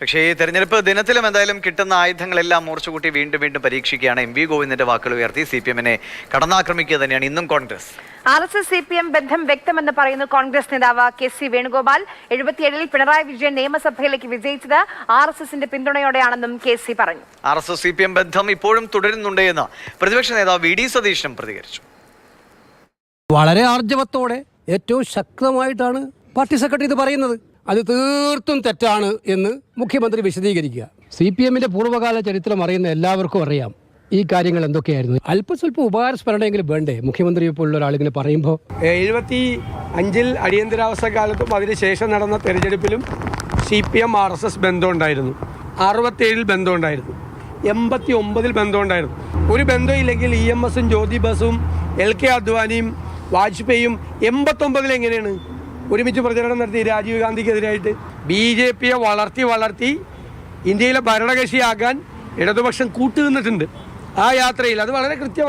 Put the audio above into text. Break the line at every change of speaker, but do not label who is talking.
പക്ഷേ ഈ തെരഞ്ഞെടുപ്പ് ദിനത്തിലും എന്തായാലും കിട്ടുന്ന ആയുധങ്ങളെല്ലാം മൂർച്ചുകൂട്ടി വീണ്ടും വീണ്ടും പരീക്ഷിക്കുകയാണ് എം വി ഗോവിന്ദന്റെ വാക്കുകൾ ഉയർത്തി സി പി എമ്മിനെ കടന്നാക്രമിക്കുക തന്നെയാണ് ഇന്നും Congress.
R S S C P M ബന്ധം വ്യക്തമെന്ന് പറയുന്നു കോൺഗ്രസ് നേതാവ് കെ സി വേണുഗോപാൽ. എഴുപത്തിയേഴിൽ പിണറായി വിജയൻ നിയമസഭയിലേക്ക് വിജയിച്ചത് ആർ എസ് എസിന്റെ പിന്തുണയോടെയാണെന്നും കെ സി പറഞ്ഞു.
R S S C P M ബന്ധം ഇപ്പോഴും തുടരുന്നുണ്ട് എന്ന് പ്രതിപക്ഷ നേതാവ് വി ഡി സതീശനും പ്രതികരിച്ചു.
വളരെ ആർജവത്തോടെ ഏറ്റവും ശക്തമായിട്ടാണ് പാർട്ടി സെക്രട്ടറി ഇത് പറയുന്നത്. അത് തീർത്തും തെറ്റാണ് എന്ന് മുഖ്യമന്ത്രി വിശദീകരിക്കുക. സി പി എമ്മിന്റെ പൂർവകാല ചരിത്രം അറിയുന്ന എല്ലാവർക്കും അറിയാം. ഈ കാര്യങ്ങൾ എന്തൊക്കെയായിരുന്നു? അല്പം സ്വല്പം ഉപകാരസ്മരണയെങ്കിലും വേണ്ടേ? മുഖ്യമന്ത്രിയെ പോലുള്ള ഒരാളിങ്ങനെ പറയുമ്പോൾ.
എഴുപത്തി അഞ്ചിൽ അടിയന്തരാവസ്ഥ കാലത്തും അതിനുശേഷം നടന്ന തെരഞ്ഞെടുപ്പിലും C P M R S S ബന്ധമുണ്ടായിരുന്നു. അറുപത്തേഴിൽ ബന്ധമുണ്ടായിരുന്നു. എൺപത്തി ഒമ്പതിൽ ബന്ധമുണ്ടായിരുന്നു. ഒരു ബന്ധമില്ലെങ്കിൽ ഇ എം എസും ജ്യോതി ബസും എൽ കെ അദ്വാനിയും വാജ്പേയിയും എൺപത്തൊമ്പതിൽ എങ്ങനെയാണ്? ഒരുമിച്ച് പ്രചരണം നടത്തി രാജീവ് ഗാന്ധിക്കെതിരായിട്ട് ബി ജെ പിയെ വളർത്തി വളർത്തി ഇന്ത്യയിലെ ഭരണകക്ഷിയാക്കാൻ ഇടതുപക്ഷം കൂട്ടുനിന്നിട്ടുണ്ട് ആ യാത്രയിൽ. അത് വളരെ കൃത്യമാണ്.